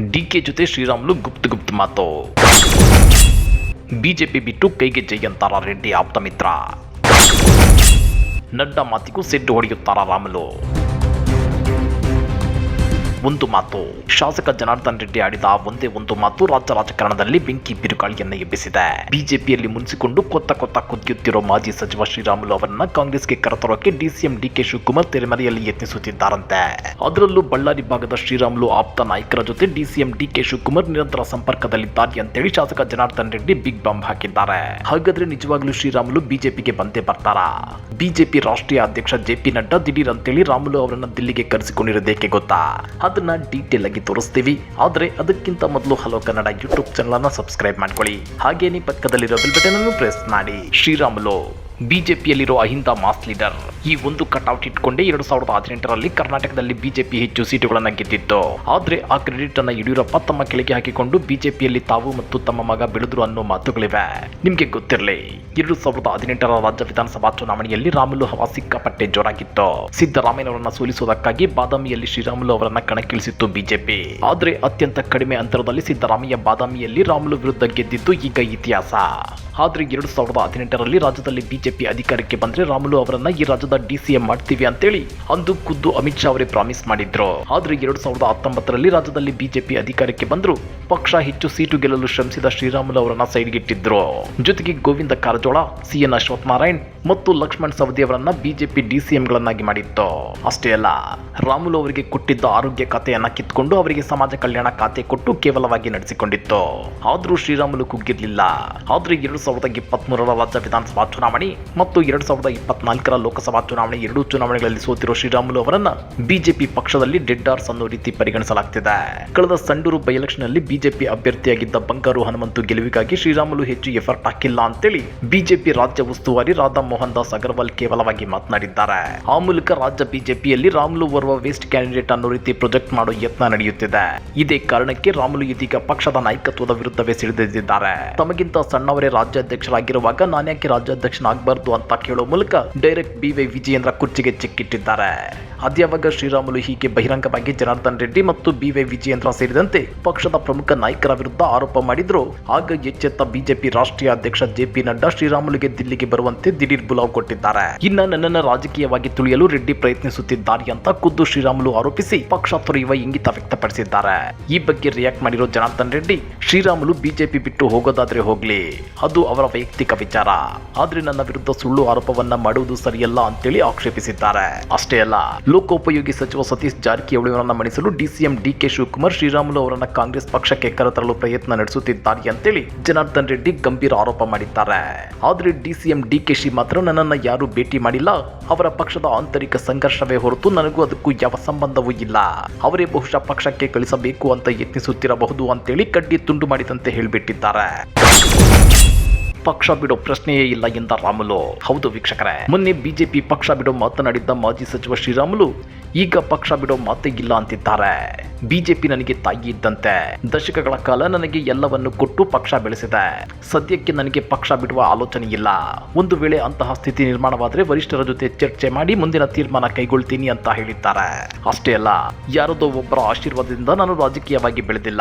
DK ಜೊತೆ ಶ್ರೀರಾಮುಲು ಗುಪ್ತ ಗುಪ್ತ ಮಾತು. BJP ಬಿಟ್ಟು ಕೈಗೆ ಜೈ ಅಂತಾರ ರೆಡ್ಡಿ ಆಪ್ತ ಮಿತ್ರ. ನಡ್ಡಾ ಮಾತಿಗೂ ಸೆಡ್ಡು ಹೊಡೆಯುತ್ತಾರ ರಾಮುಲು. ಒಂದು ಮಾತು. ಶಾಸಕ ಜನಾರ್ದನ್ ರೆಡ್ಡಿ ಆಡಿದ ಒಂದೇ ಒಂದು ಮಾತು ರಾಜ್ಯ ರಾಜಕಾರಣದಲ್ಲಿ ಬೆಂಕಿ ಬಿರುಗಾಳಿಯನ್ನು ಎಬ್ಬಿಸಿದೆ. ಬಿಜೆಪಿಯಲ್ಲಿ ಮುನಿಸಿಕೊಂಡು ಕೊತ್ತ ಕೊತ್ತ ಕುದಿಯುತ್ತಿರೋ ಮಾಜಿ ಸಚಿವ ಶ್ರೀರಾಮುಲು ಅವರನ್ನ ಕಾಂಗ್ರೆಸ್ಗೆ ಕರೆತರೋಕೆ ಡಿಸಿಎಂ ಡಿಕೆ ಶಿವಕುಮಾರ್ ತೆರೆಮರೆಯಲ್ಲಿ ಯತ್ನಿಸುತ್ತಿದ್ದಾರಂತೆ. ಅದರಲ್ಲೂ ಬಳ್ಳಾರಿ ಭಾಗದ ಶ್ರೀರಾಮುಲು ಆಪ್ತ ನಾಯಕರ ಜೊತೆ ಡಿಸಿಎಂ ಡಿಕೆ ಶಿವಕುಮಾರ್ ನಿರಂತರ ಸಂಪರ್ಕದಲ್ಲಿದ್ದಾರೆ ಅಂತೇಳಿ ಶಾಸಕ ಜನಾರ್ದನ್ ರೆಡ್ಡಿ ಬಿಗ್ ಬಾಂಬ್ ಹಾಕಿದ್ದಾರೆ. ಹಾಗಾದ್ರೆ ನಿಜವಾಗ್ಲೂ ಶ್ರೀರಾಮುಲು ಬಿಜೆಪಿಗೆ ಬಂದೇ ಬರ್ತಾರಾ? ಬಿಜೆಪಿ ರಾಷ್ಟ್ರೀಯ ಅಧ್ಯಕ್ಷ ಜೆ ಪಿ ನಡ್ಡಾ ದಿಢೀರ್ ಅಂತೇಳಿ ರಾಮುಲು ಅವರನ್ನ ದಿಲ್ಲಿಗೆ ಕರೆಸಿಕೊಂಡಿರೋದೇಕೆ ಗೊತ್ತಾ? ಅದನ್ನ ಡೀಟೇಲ್ ಆಗಿ ತೋರಿಸ್ತೀವಿ. ಆದ್ರೆ ಅದಕ್ಕಿಂತ ಮೊದಲು ಹಲೋ ಕನ್ನಡ ಯೂಟ್ಯೂಬ್ ಚಾನಲ್ ಅನ್ನ ಸಬ್ಸ್ಕ್ರೈಬ್ ಮಾಡ್ಕೊಳ್ಳಿ. ಹಾಗೇನೇ ಪಕ್ಕದಲ್ಲಿರೋ ಬೆಲ್ ಬಟನ್ ಅನ್ನು ಪ್ರೆಸ್ ಮಾಡಿ. ಶ್ರೀರಾಮುಲು. ಬಿಜೆಪಿಯಲ್ಲಿರೋ ಅಹಿಂದ ಮಾಸ್ ಲೀಡರ್. ಈ ಒಂದು ಕಟ್ಔಟ್ ಇಟ್ಕೊಂಡೇ ಎರಡು ಸಾವಿರದ ಹದಿನೆಂಟರಲ್ಲಿ ಕರ್ನಾಟಕದಲ್ಲಿ ಬಿಜೆಪಿ ಹೆಚ್ಚು ಸೀಟುಗಳನ್ನು ಗೆದ್ದಿತ್ತು. ಆದರೆ ಆ ಕ್ರೆಡಿಟ್ ಅನ್ನು ಯಡಿಯೂರಪ್ಪ ತಮ್ಮ ಕೆಳಗೆ ಹಾಕಿಕೊಂಡು ಬಿಜೆಪಿಯಲ್ಲಿ ತಾವು ಮತ್ತು ತಮ್ಮ ಮಗ ಬೆಳೆದ್ರು ಅನ್ನೋ ಮಾತುಗಳಿವೆ. ನಿಮಗೆ ಗೊತ್ತಿರಲಿ, ಎರಡು ಸಾವಿರದ ಹದಿನೆಂಟರ ರಾಜ್ಯ ವಿಧಾನಸಭಾ ಚುನಾವಣೆಯಲ್ಲಿ ರಾಮುಲು ಹವಾ ಸಿಕ್ಕಾಪಟ್ಟೆ ಜೋರಾಗಿತ್ತು. ಸಿದ್ದರಾಮಯ್ಯನವರನ್ನ ಸೋಲಿಸುವುದಕ್ಕಾಗಿ ಬಾದಾಮಿಯಲ್ಲಿ ಶ್ರೀರಾಮುಲು ಅವರನ್ನ ಕಣಕ್ಕಿಳಿಸಿತ್ತು ಬಿಜೆಪಿ. ಆದರೆ ಅತ್ಯಂತ ಕಡಿಮೆ ಅಂತರದಲ್ಲಿ ಸಿದ್ದರಾಮಯ್ಯ ಬಾದಾಮಿಯಲ್ಲಿ ರಾಮುಲು ವಿರುದ್ಧ ಗೆದ್ದಿದ್ದು ಈಗ ಇತಿಹಾಸ. ಆದರೆ ಎರಡು ಸಾವಿರದ ಹದಿನೆಂಟರಲ್ಲಿ ರಾಜ್ಯದಲ್ಲಿ ಬಿಜೆಪಿ ಅಧಿಕಾರಕ್ಕೆ ಬಂದ್ರೆ ರಾಮುಲು ಅವರನ್ನ ಈ ರಾಜ್ಯದ ಡಿಸಿಎಂ ಮಾಡ್ತೀವಿ ಅಂತೇಳಿ ಅಂದು ಖುದ್ದು ಅಮಿತ್ ಶಾ ಅವರೇ ಪ್ರಾಮಿಸ್ ಮಾಡಿದ್ರು. ಆದ್ರೆ ಎರಡು ಸಾವಿರದ ಹತ್ತೊಂಬತ್ತರಲ್ಲಿ ರಾಜ್ಯದಲ್ಲಿ ಬಿಜೆಪಿ ಅಧಿಕಾರಕ್ಕೆ ಬಂದ್ರು ಪಕ್ಷ ಹೆಚ್ಚು ಸೀಟು ಗೆಲ್ಲಲು ಶ್ರಮಿಸಿದ ಶ್ರೀರಾಮುಲು ಅವರನ್ನ ಸೈಡ್ಗಿಟ್ಟಿದ್ರು. ಜೊತೆಗೆ ಗೋವಿಂದ ಕಾರಜೋಳ ಸಿಎನ್ ಅಶ್ವಥ್ ನಾರಾಯಣ್ ಮತ್ತು ಲಕ್ಷ್ಮಣ್ ಸವದಿ ಅವರನ್ನ ಬಿಜೆಪಿ ಡಿಸಿಎಂಗಳನ್ನಾಗಿ ಮಾಡಿತ್ತು. ಅಷ್ಟೇ ಅಲ್ಲ, ರಾಮುಲು ಅವರಿಗೆ ಕೊಟ್ಟಿದ್ದ ಆರೋಗ್ಯ ಖಾತೆಯನ್ನ ಕಿತ್ಕೊಂಡು ಅವರಿಗೆ ಸಮಾಜ ಕಲ್ಯಾಣ ಖಾತೆ ಕೊಟ್ಟು ಕೇವಲವಾಗಿ ನಡೆಸಿಕೊಂಡಿತ್ತು. ಆದ್ರೂ ಶ್ರೀರಾಮುಲು ಕುಗ್ಗಿರ್ಲಿಲ್ಲ. ಆದ್ರೆ ಎರಡು ಸಾವಿರದ ಇಪ್ಪತ್ಮೂರರ ರಾಜ್ಯ ವಿಧಾನಸಭಾ ಚುನಾವಣೆ ಮತ್ತು ಎರಡು ಸಾವಿರದ ಇಪ್ಪತ್ನಾಲ್ಕರ ಲೋಕಸಭಾ ಚುನಾವಣೆ, ಎರಡೂ ಚುನಾವಣೆಗಳಲ್ಲಿ ಸೋತಿರುವ ಶ್ರೀರಾಮುಲು ಅವರನ್ನ ಬಿಜೆಪಿ ಪಕ್ಷದಲ್ಲಿ ಡೆಡ್ಡಾರ್ಸ್ ಅನ್ನೋ ರೀತಿ ಪರಿಗಣಿಸಲಾಗ್ತಿದೆ. ಕಳೆದ ಸಂಡೂರು ಬೈ ಎಲೆಕ್ಷನ್ನಲ್ಲಿ ಬಿಜೆಪಿ ಅಭ್ಯರ್ಥಿಯಾಗಿದ್ದ ಬಂಗಾರು ಹನುಮಂತು ಗೆಲುವಿಗಾಗಿ ಶ್ರೀರಾಮುಲು ಹೆಚ್ಚು ಎಫರ್ಟ್ ಹಾಕಿಲ್ಲ ಅಂತೇಳಿ ಬಿಜೆಪಿ ರಾಜ್ಯ ಉಸ್ತುವಾರಿ ರಾಧಾ ಮೋಹನ್ ದಾಸ್ ಅಗರ್ವಾಲ್ ಕೇವಲವಾಗಿ ಮಾತನಾಡಿದ್ದಾರೆ. ಆ ಮೂಲಕ ರಾಜ್ಯ ಬಿಜೆಪಿಯಲ್ಲಿ ರಾಮುಲು ಓರ್ವ ವೇಸ್ಟ್ ಕ್ಯಾಂಡಿಡೇಟ್ ಅನ್ನೋ ರೀತಿ ಪ್ರೊಜೆಕ್ಟ್ ಮಾಡೋ ಯತ್ನ ನಡೆಯುತ್ತಿದೆ. ಇದೇ ಕಾರಣಕ್ಕೆ ರಾಮುಲು ಇದೀಗ ಪಕ್ಷದ ನಾಯಕತ್ವದ ವಿರುದ್ಧವೇ ಸಿಡಿದಿದ್ದಾರೆ ತಮಗಿಂತ ಸಣ್ಣವರೇ ರಾಜ್ಯಾಧ್ಯಕ್ಷರಾಗಿರುವಾಗ ನಾನ್ಯಾಕೆ ರಾಜ್ಯಾಧ್ಯಕ್ಷನಾಗಬಾರ್ದು ಅಂತ ಕೇಳೋ ಮೂಲಕ ಡೈರೆಕ್ಟ್ ಬಿ ವೈ ವಿಜಯೇಂದ್ರ ಕುರ್ಚಿಗೆ ಚಿಕ್ಕಿಟ್ಟಿದ್ದಾರೆ. ಅದ್ಯಾವಾಗ ಶ್ರೀರಾಮುಲು ಹೀಗೆ ಬಹಿರಂಗವಾಗಿ ಜನಾರ್ದನ್ ರೆಡ್ಡಿ ಮತ್ತು ಬಿ ವೈ ವಿಜಯೇಂದ್ರ ಸೇರಿದಂತೆ ಪಕ್ಷದ ಪ್ರಮುಖ ನಾಯಕರ ವಿರುದ್ಧ ಆರೋಪ ಮಾಡಿದ್ರು. ಆಗ ಎಚ್ಚೆತ್ತ ಬಿಜೆಪಿ ರಾಷ್ಟ್ರೀಯ ಅಧ್ಯಕ್ಷ ಜೆ ಪಿ ನಡ್ಡಾ ಶ್ರೀರಾಮುಲುಗೆ ದಿಲ್ಲಿಗೆ ಬರುವಂತೆ ದಿಢೀರ್ ಬುಲಾವ್ ಕೊಟ್ಟಿದ್ದಾರೆ. ಇನ್ನ ನನ್ನನ್ನು ರಾಜಕೀಯವಾಗಿ ತುಳಿಯಲು ರೆಡ್ಡಿ ಪ್ರಯತ್ನಿಸುತ್ತಿದ್ದಾರೆ ಅಂತ ಖುದ್ದು ಶ್ರೀರಾಮುಲು ಆರೋಪಿಸಿ ಪಕ್ಷ ತೊರೆಯುವ ಇಂಗಿತ ವ್ಯಕ್ತಪಡಿಸಿದ್ದಾರೆ. ಈ ಬಗ್ಗೆ ರಿಯಾಕ್ಟ್ ಮಾಡಿರೋ ಜನಾರ್ದನ್ ರೆಡ್ಡಿ, ಶ್ರೀರಾಮುಲು ಬಿಜೆಪಿ ಬಿಟ್ಟು ಹೋಗೋದಾದ್ರೆ ಹೋಗ್ಲಿ. ಅದು ಅವರ ವೈಯಕ್ತಿಕ ವಿಚಾರ. ಆದ್ರೆ ನನ್ನ ವಿರುದ್ಧ ಸುಳ್ಳು ಆರೋಪವನ್ನ ಮಾಡುವುದು ಸರಿಯಲ್ಲ ಅಂತೇಳಿ ಆಕ್ಷೇಪಿಸಿದ್ದಾರೆ. ಅಷ್ಟೇ ಅಲ್ಲ, ಲೋಕೋಪಯೋಗಿ ಸಚಿವ ಸತೀಶ್ ಜಾರಕಿಹೊಳಿ ಅವರನ್ನ ಮಣಿಸಲು ಡಿಸಿಎಂ ಡಿಕೆ ಶಿವಕುಮಾರ್ ಶ್ರೀರಾಮುಲು ಅವರನ್ನ ಕಾಂಗ್ರೆಸ್ ಪಕ್ಷಕ್ಕೆ ಕರೆತರಲು ಪ್ರಯತ್ನ ನಡೆಸುತ್ತಿದ್ದಾರೆ ಅಂತೇಳಿ ಜನಾರ್ದನ್ ರೆಡ್ಡಿ ಗಂಭೀರ ಆರೋಪ ಮಾಡಿದ್ದಾರೆ. ಆದ್ರೆ ಡಿಸಿಎಂ ಡಿಕೆಶಿ ಮಾತ್ರ ನನ್ನನ್ನ ಯಾರು ಭೇಟಿ ಮಾಡಿಲ್ಲ, ಅವರ ಪಕ್ಷದ ಆಂತರಿಕ ಸಂಘರ್ಷವೇ ಹೊರತು ನನಗೂ ಅದಕ್ಕೂ ಯಾವ ಸಂಬಂಧವೂ ಇಲ್ಲ. ಅವರೇ ಬಹುಶಃ ಪಕ್ಷಕ್ಕೆ ಕಳಿಸಬೇಕು ಅಂತ ಯತ್ನಿಸುತ್ತಿರಬಹುದು ಅಂತೇಳಿ ಕಡ್ಡಿ ತುಂಡು ಮಾಡಿದಂತೆ ಹೇಳಿಬಿಟ್ಟಿದ್ದಾರೆ. ಪಕ್ಷ ಬಿಡೋ ಪ್ರಶ್ನೆಯೇ ಇಲ್ಲ ಎಂದ ರಾಮುಲು. ಹೌದು ವೀಕ್ಷಕರೇ. ಮೊನ್ನೆ ಬಿಜೆಪಿ ಪಕ್ಷ ಬಿಡೋ ಮಾತನಾಡಿದ್ದ ಮಾಜಿ ಸಚಿವ ಶ್ರೀರಾಮುಲು ಈಗ ಪಕ್ಷ ಬಿಡೋ ಮಾತೇ ಇಲ್ಲ ಅಂತಿದ್ದಾರೆ. ಬಿಜೆಪಿ ನನಗೆ ತಾಯಿ ಇದ್ದಂತೆ. ದಶಕಗಳ ಕಾಲ ನನಗೆ ಎಲ್ಲವನ್ನು ಕೊಟ್ಟು ಪಕ್ಷ ಬೆಳೆಸಿದೆ. ಸದ್ಯಕ್ಕೆ ನನಗೆ ಪಕ್ಷ ಬಿಡುವ ಆಲೋಚನೆ ಇಲ್ಲ. ಒಂದು ವೇಳೆ ಅಂತಹ ಸ್ಥಿತಿ ನಿರ್ಮಾಣವಾದರೆ ವರಿಷ್ಠರ ಜೊತೆ ಚರ್ಚೆ ಮಾಡಿ ಮುಂದಿನ ತೀರ್ಮಾನ ಕೈಗೊಳ್ತೀನಿ ಅಂತ ಹೇಳಿದ್ದಾರೆ. ಅಷ್ಟೇ ಅಲ್ಲ, ಯಾರದೋ ಒಬ್ಬರ ಆಶೀರ್ವಾದದಿಂದ ನಾನು ರಾಜಕೀಯವಾಗಿ ಬೆಳೆದಿಲ್ಲ.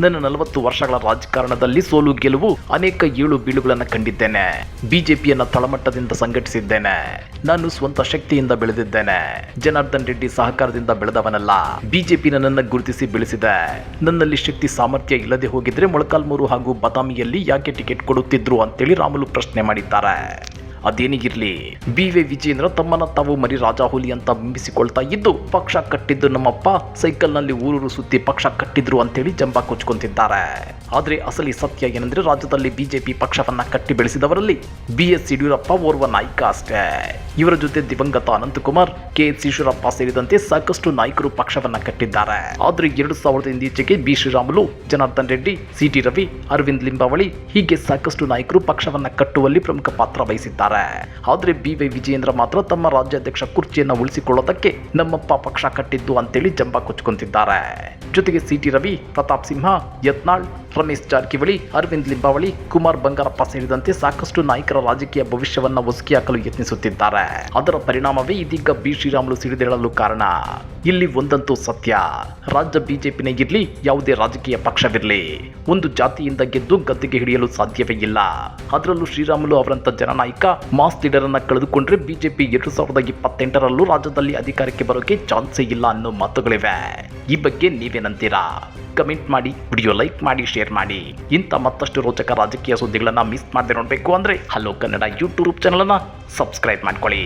ನನ್ನ ನಲವತ್ತು ವರ್ಷಗಳ ರಾಜಕಾರಣದಲ್ಲಿ ಸೋಲು ಗೆಲುವು ಅನೇಕ ಏಳು ಬೀಳುಗಳನ್ನು ಕಂಡಿದ್ದೇನೆ. ಬಿಜೆಪಿಯನ್ನ ತಳಮಟ್ಟದಿಂದ ಸಂಘಟಿಸಿದ್ದೇನೆ. ನಾನು ಸ್ವಂತ ಶಕ್ತಿಯಿಂದ ಬೆಳೆದಿದ್ದೇನೆ. ಜನಾರ್ದನ್ ರೆಡ್ಡಿ ಸಹಕಾರದಿಂದ ಬೆಳೆದವನಲ್ಲ. ಬಿಜೆಪಿ ನನ್ನನ್ನು ಗುರುತಿಸಿ ಬೆಳೆಸಿದೆ. ನನ್ನಲ್ಲಿ ಶಕ್ತಿ ಸಾಮರ್ಥ್ಯ ಇಲ್ಲದೆ ಹೋಗಿದ್ರೆ ಮೊಳಕಾಲ್ಮೂರು ಹಾಗೂ ಬದಾಮಿಯಲ್ಲಿ ಯಾಕೆ ಟಿಕೆಟ್ ಕೊಡುತ್ತಿದ್ರು ಅಂತೇಳಿ ರಾಮುಲು ಪ್ರಶ್ನೆ ಮಾಡಿದ್ದಾರೆ. ಅದೇನಿಗಿರ್ಲಿ ಬಿ ವಿ ವಿಜೇಂದ್ರ ತಮ್ಮನ್ನ ತಾವು ಮರಿ ರಾಜಾಹುಲಿ ಅಂತ ಬಿಂಬಿಸಿಕೊಳ್ತಾ ಇದ್ದು ಪಕ್ಷ ಕಟ್ಟಿದ್ದು ನಮ್ಮಪ್ಪ ಸೈಕಲ್ನಲ್ಲಿ ಊರೂರು ಸುತ್ತಿ ಪಕ್ಷ ಕಟ್ಟಿದ್ರು ಅಂತೇಳಿ ಜಂಬ ಕೊಚ್ಕೊಂತಿದ್ದಾರೆ. ಆದ್ರೆ ಅಸಲಿ ಸತ್ಯ ಏನಂದ್ರೆ ರಾಜ್ಯದಲ್ಲಿ ಬಿಜೆಪಿ ಪಕ್ಷವನ್ನ ಕಟ್ಟಿ ಬೆಳೆಸಿದವರಲ್ಲಿ ಬಿ ಎಸ್ ಯಡಿಯೂರಪ್ಪ ಓರ್ವ ನಾಯಕ ಅಷ್ಟೇ. ಇವರ ಜೊತೆ ದಿವಂಗತ ಅನಂತಕುಮಾರ್ ಕೆ ಎಸ್ ಈಶ್ವರಪ್ಪ ಸೇರಿದಂತೆ ಸಾಕಷ್ಟು ನಾಯಕರು ಪಕ್ಷವನ್ನ ಕಟ್ಟಿದ್ದಾರೆ. ಆದ್ರೆ ಎರಡು ಸಾವಿರದ ಇಂದೀಚೆಗೆ ಬಿ. ಶ್ರೀರಾಮುಲು, ಜನಾರ್ದನ್ ರೆಡ್ಡಿ ಸಿಟಿ ರವಿ, ಅರವಿಂದ್ ಲಿಂಬಾವಳಿ ಹೀಗೆ ಸಾಕಷ್ಟು ನಾಯಕರು ಪಕ್ಷವನ್ನ ಕಟ್ಟುವಲ್ಲಿ ಪ್ರಮುಖ ಪಾತ್ರ ವಹಿಸಿದ್ದಾರೆ. ಇದ್ದಾರೆ ಆದ್ರೆ ಬಿ ವೈ ವಿಜಯೇಂದ್ರ ಮಾತ್ರ ತಮ್ಮ ರಾಜ್ಯಾಧ್ಯಕ್ಷ ಕುರ್ಚಿಯನ್ನ ಉಳಿಸಿಕೊಳ್ಳೋದಕ್ಕೆ ನಮ್ಮಪ್ಪ ಪಕ್ಷ ಕಟ್ಟಿದ್ದು ಅಂತೇಳಿ ಜಂಬ ಕೊಚ್ಕೊಂತಿದ್ದಾರೆ ಜೊತೆಗೆ ಸಿಟಿ ರವಿ, ಪ್ರತಾಪ್ ಸಿಂಹ, ಯತ್ನಾಳ್, ರಮೇಶ್ ಜಾರಕಿಹೊಳಿ, ಅರವಿಂದ್ ಲಿಂಬಾವಳಿ, ಕುಮಾರ್ ಬಂಗಾರಪ್ಪ ಸೇರಿದಂತೆ ಸಾಕಷ್ಟು ನಾಯಕರ ರಾಜಕೀಯ ಭವಿಷ್ಯವನ್ನ ಒಸುಕಿ ಹಾಕಲು ಯತ್ನಿಸುತ್ತಿದ್ದಾರೆ. ಅದರ ಪರಿಣಾಮವೇ ಇದೀಗ ಬಿ ಶ್ರೀರಾಮುಲು ಸಿಡಿದೇಳಲು ಕಾರಣ. ಇಲ್ಲಿ ಒಂದಂತೂ ಸತ್ಯ. ರಾಜ್ಯ ಬಿಜೆಪಿನೇ ಇರಲಿ, ಯಾವುದೇ ರಾಜಕೀಯ ಪಕ್ಷವಿರಲಿ. ಒಂದು ಜಾತಿಯಿಂದ ಗೆದ್ದು ಗದ್ದೆಗೆ ಹಿಡಿಯಲು ಸಾಧ್ಯವೇ ಇಲ್ಲ. ಅದರಲ್ಲೂ ಶ್ರೀರಾಮುಲು ಅವರಂತ ಜನನಾಯಕ ಮಾಸ್ ಲೀಡರ್ ಅನ್ನ ಕಳೆದುಕೊಂಡ್ರೆ ಬಿಜೆಪಿ ಎರಡು ಸಾವಿರದ ಇಪ್ಪತ್ತೆಂಟರಲ್ಲೂ ರಾಜ್ಯದಲ್ಲಿ ಅಧಿಕಾರಕ್ಕೆ ಬರೋಕೆ ಚಾನ್ಸೇ ಇಲ್ಲ ಅನ್ನೋ ಮಾತುಗಳಿವೆ. ಈ ಬಗ್ಗೆ ನೀವೇನಂತೀರಾ? ಕಮೆಂಟ್ ಮಾಡಿ, ವಿಡಿಯೋ ಲೈಕ್ ಮಾಡಿ, ಶೇರ್ ಮಾಡಿ. ಇಂಥ ಮತ್ತಷ್ಟು ರೋಚಕ ರಾಜಕೀಯ ಸುದ್ದಿಗಳನ್ನು ಮಿಸ್ ಮಾಡದೆ ನೋಡಬೇಕು ಅಂದ್ರೆ ಹಲೋ ಕನ್ನಡ ಯೂಟ್ಯೂಬ್ ಚಾನಲನ್ನು ಸಬ್ಸ್ಕ್ರೈಬ್ ಮಾಡ್ಕೊಳ್ಳಿ.